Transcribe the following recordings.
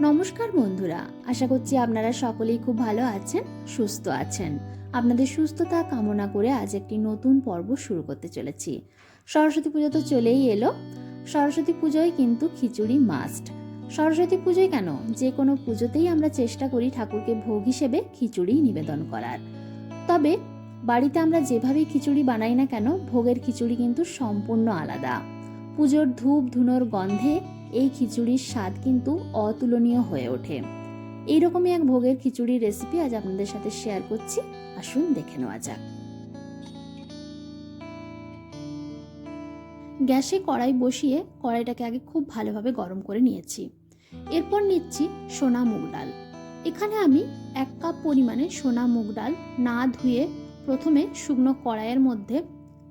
নমস্কার বন্ধুরা, আশা করছি আপনারা সকলেই খুব ভালো আছেন, সুস্থ আছেন। আপনাদের সুস্থতা কামনা করে আজ একটি নতুন পর্ব শুরু করতে চলেছি। সরস্বতী পুজো তো চলেই এলো। সরস্বতী পুজোয় কিন্তু খিচুড়ি মাস্ট সরস্বতী পুজোয় কেন? যে কোনো পুজোতেই আমরা চেষ্টা করি ঠাকুরকে ভোগ হিসেবে খিচুড়ি নিবেদন করার। তবে বাড়িতে আমরা যেভাবেই খিচুড়ি বানাই না কেন, ভোগের খিচুড়ি কিন্তু সম্পূর্ণ আলাদা। পুজোর ধূপ ধুনোর গন্ধে এই খিচুড়ির স্বাদ কিন্তু অতুলনীয় হয়ে ওঠে। এইরকমই এক ভোগের খিচুড়ির রেসিপি আজ আপনাদের সাথে শেয়ার করছি। আসুন দেখে নেওয়া যাক। গ্যাসে কড়াই বসিয়ে কড়াইটাকে আগে খুব ভালোভাবে গরম করে নিয়েছি। এরপর নিচ্ছি সোনা মুগ ডাল। এখানে আমি এক কাপ পরিমাণে সোনা মুগ ডাল না ধুয়ে প্রথমে শুকনো কড়াইয়ের মধ্যে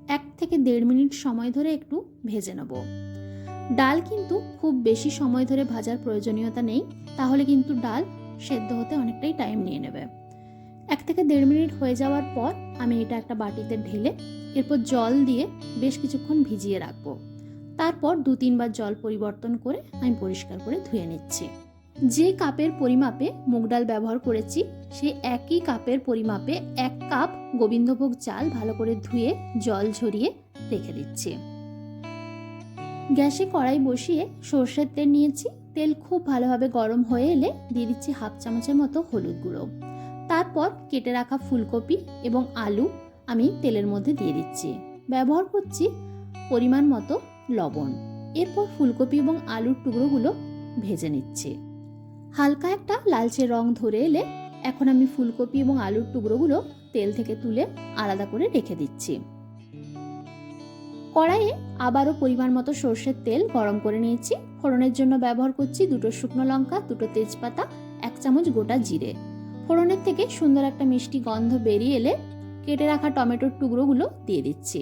এক থেকে দেড় মিনিট সময় ধরে একটু ভেজে নেব। ডাল কিন্তু খুব বেশি সময় ধরে ভাজার প্রয়োজনীয়তা নেই, তাহলে কিন্তু ডাল সেদ্ধ হতে অনেকটাই টাইম নিয়ে নেবে। এক থেকে দেড় মিনিট হয়ে যাওয়ার পর আমি এটা একটা বাটিতে ঢেলে এরপর জল দিয়ে বেশ কিছুক্ষণ ভিজিয়ে রাখব। তারপর দু তিনবার জল পরিবর্তন করে আমি পরিষ্কার করে ধুয়ে নিচ্ছি। যে কাপের পরিমাপে মুগ ডাল ব্যবহার করেছি সেই একই কাপের পরিমাপে এক কাপ গোবিন্দভোগ চাল ভালো করে ধুয়ে জল ঝরিয়ে রেখে দিচ্ছি। গ্যাসে কড়াই বসিয়ে সর্ষের তেল নিয়েছি। তেল খুব ভালোভাবে গরম হয়ে এলে দিয়ে দিচ্ছি হাফ চামচের মতো হলুদ গুঁড়ো। তারপর কেটে রাখা ফুলকপি এবং আলু আমি তেলের মধ্যে দিয়ে দিচ্ছি। ব্যবহার করছি পরিমাণ মতো লবণ। এরপর ফুলকপি এবং আলুর টুকরোগুলো ভেজে নিচ্ছি। হালকা একটা লালচে রং ধরে এলে এখন আমি ফুলকপি এবং আলুর টুকরোগুলো তেল থেকে তুলে আলাদা করে রেখে দিচ্ছি। কড়াইয়ে আবারও পরিমাণ মতো সর্ষের তেল গরম করে নিয়েছি। ফোড়নের জন্য ব্যবহার করছি দুটো শুকনো লঙ্কা, দুটো তেজপাতা, এক চামচ গোটা জিরে। ফোড়নের থেকে সুন্দর একটা মিষ্টি গন্ধ বেরিয়ে এলে কেটে রাখা টমেটোর টুকরোগুলো দিয়ে দিচ্ছি।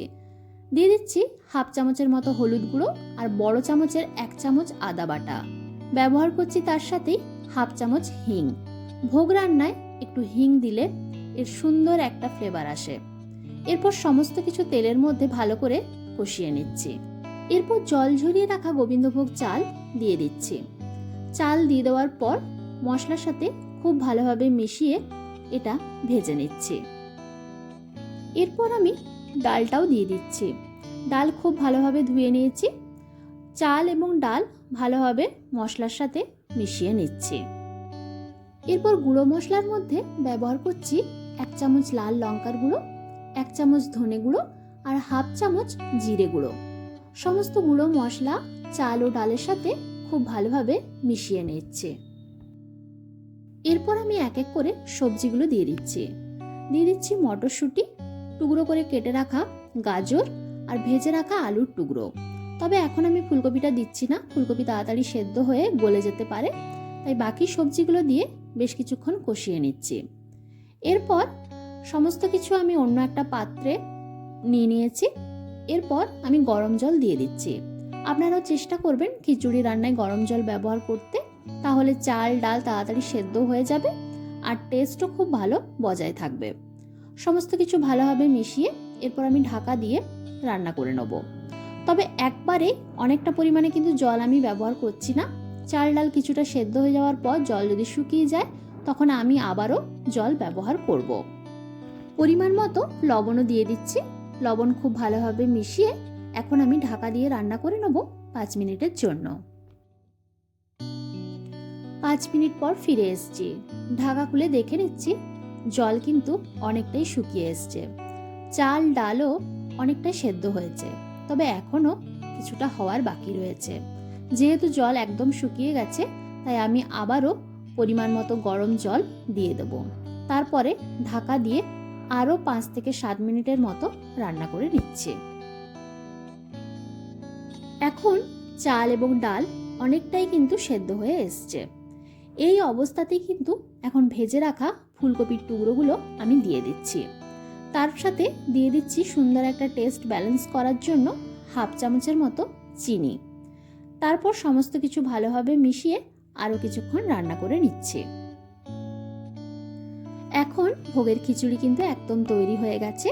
দিয়ে দিচ্ছি হাফ চামচের মতো হলুদ গুঁড়ো আর বড় চামচের এক চামচ আদা বাটা। ব্যবহার করছি তার সাথেই হাফ চামচ হিং। ভোগ রান্নায় একটু হিং দিলে এর সুন্দর একটা ফ্লেভার আসে। এরপর সমস্ত কিছু তেলের মধ্যে ভালো করে কষিয়ে নিচ্ছি। এরপর জল ঝরিয়ে রাখা গোবিন্দভোগ চাল দিয়ে দিচ্ছি। চাল দিয়ে দেওয়ার পর মশলার সাথে খুব ভালোভাবে মিশিয়ে এটা ভেজে নিচ্ছি। এরপর আমি ডালটাও দিয়ে দিচ্ছি। ডাল খুব ভালোভাবে ধুয়ে নিয়েছি। চাল এবং ডাল ভালোভাবে মশলার সাথে মিশিয়ে নিচ্ছি। এরপর গুঁড়ো মশলার মধ্যে ব্যবহার করছি এক চামচ লাল লঙ্কার গুঁড়ো, এক চামচ ধনে গুঁড়ো আর হাফ চামচ জিরে গুঁড়ো। সমস্ত গুঁড়ো মশলা, চাল ও ডালের সাথে খুব ভালোভাবে মিশিয়ে নিচ্ছে। এরপর আমি এক এক করে সবজিগুলো দিয়ে দিচ্ছি। দিয়ে দিচ্ছি মটরশুঁটি, টুকরো করে কেটে রাখা গাজর আর ভেজে রাখা আলুর টুকরো। তবে এখন আমি ফুলকপিটা দিচ্ছি না, ফুলকপি তাড়াতাড়ি সেদ্ধ হয়ে গলে যেতে পারে, তাই বাকি সবজিগুলো দিয়ে বেশ কিছুক্ষণ কষিয়ে নিচ্ছি। এরপর সমস্ত কিছু আমি অন্য একটা পাত্রে নিয়ে নিয়েছি। এরপর আমি গরম জল দিয়ে দিচ্ছি। আপনারাও চেষ্টা করবেন খিচুড়ি রান্নায় গরম জল ব্যবহার করতে। তাহলে চাল, ডাল তাড়াতাড়ি সেদ্ধ হয়ে যাবে আর টেস্টও খুব ভালো বজায় থাকবে। সমস্ত কিছু ভালোভাবে মিশিয়ে এরপর আমি ঢাকা দিয়ে রান্না করে নেব। তবে একবারে অনেকটা পরিমাণে কিন্তু জল আমি ব্যবহার করছি না। চাল, ডাল কিছুটা সেদ্ধ হয়ে যাওয়ার পর জল যদি শুকিয়ে যায়, তখন আমি আবারও জল ব্যবহার করব। পরিমাণ মতো লবণও দিয়ে দিচ্ছি। লবণ খুব ভালোভাবে মিশিয়ে এখন আমি ঢাকা দিয়ে রান্না করে নেব পাঁচ মিনিটের জন্য। পাঁচ মিনিট পর ফিরে এসছি। ঢাকা খুলে দেখে নিচ্ছি জল কিন্তু অনেকটাই শুকিয়ে এসছে। চাল, ডালও অনেকটাই সেদ্ধ হয়েছে, তবে এখনও কিছুটা হওয়ার বাকি রয়েছে। যেহেতু জল একদম শুকিয়ে গেছে, তাই আমি আবারও পরিমাণ মতো গরম জল দিয়ে দেব। তারপরে ঢাকা দিয়ে আরও পাঁচ থেকে সাত মিনিটের মতো রান্না করে নিচ্ছি। এখন চাল এবং ডাল অনেকটাই কিন্তু সেদ্ধ হয়ে এসছে। এই অবস্থাতেই কিন্তু এখন ভেজে রাখা ফুলকপির টুকরোগুলো আমি দিয়ে দিচ্ছি। তার সাথে দিয়ে দিচ্ছি সুন্দর একটা টেস্ট ব্যালেন্স করার জন্য হাফ চামচের মতো চিনি। তারপর সমস্ত কিছু ভালোভাবে মিশিয়ে আরও কিছুক্ষণ রান্না করে নিচ্ছি। এখন ভোগের খিচুড়ি কিন্তু একদম তৈরি হয়ে গেছে।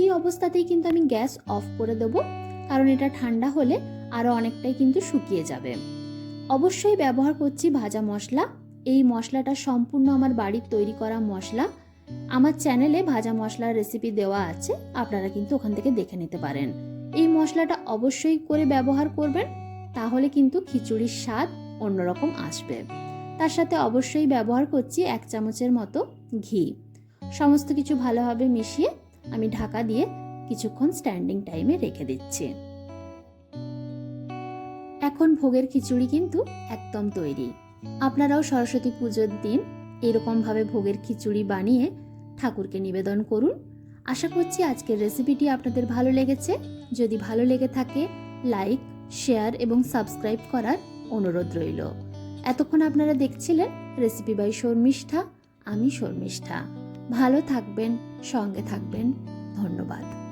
এই অবস্থাতেই কিন্তু আমি গ্যাস অফ করে দেব, কারণ এটা ঠান্ডা হলে আরও অনেকটাই কিন্তু শুকিয়ে যাবে। অবশ্যই ব্যবহার করছি ভাজা মশলা। এই মশলাটা সম্পূর্ণ আমার বাড়ির তৈরি করা মশলা। আমার চ্যানেলে ভাজা মশলার রেসিপি দেওয়া আছে, আপনারা কিন্তু ওখান থেকে দেখে নিতে পারেন। এই মশলাটা অবশ্যই করে ব্যবহার করবেন, তাহলে কিন্তু খিচুড়ির স্বাদ অন্যরকম আসবে। তার সাথে অবশ্যই ব্যবহার করছি এক চামচের মতো ঘি। সমস্ত কিছু ভালোভাবে মিশিয়ে আমি ঢাকা দিয়ে কিছুক্ষণ স্ট্যান্ডিং টাইমে রেখে দিচ্ছি। এখন ভোগের খিচুড়ি কিন্তু একদম তৈরি। আপনারাও সরস্বতী পুজোর দিন এরকমভাবে ভোগের খিচুড়ি বানিয়ে ঠাকুরকে নিবেদন করুন। আশা করছি আজকের রেসিপিটি আপনাদের ভালো লেগেছে। যদি ভালো লেগে থাকে লাইক শেয়ার এবং সাবস্ক্রাইব করার অনুরোধ রইল। এতক্ষণ আপনারা দেখছিলেন রেসিপি বাই শর্মিষ্ঠা। আমি শর্মিষ্ঠা। ভালো থাকবেন সঙ্গে থাকবেন। ধন্যবাদ।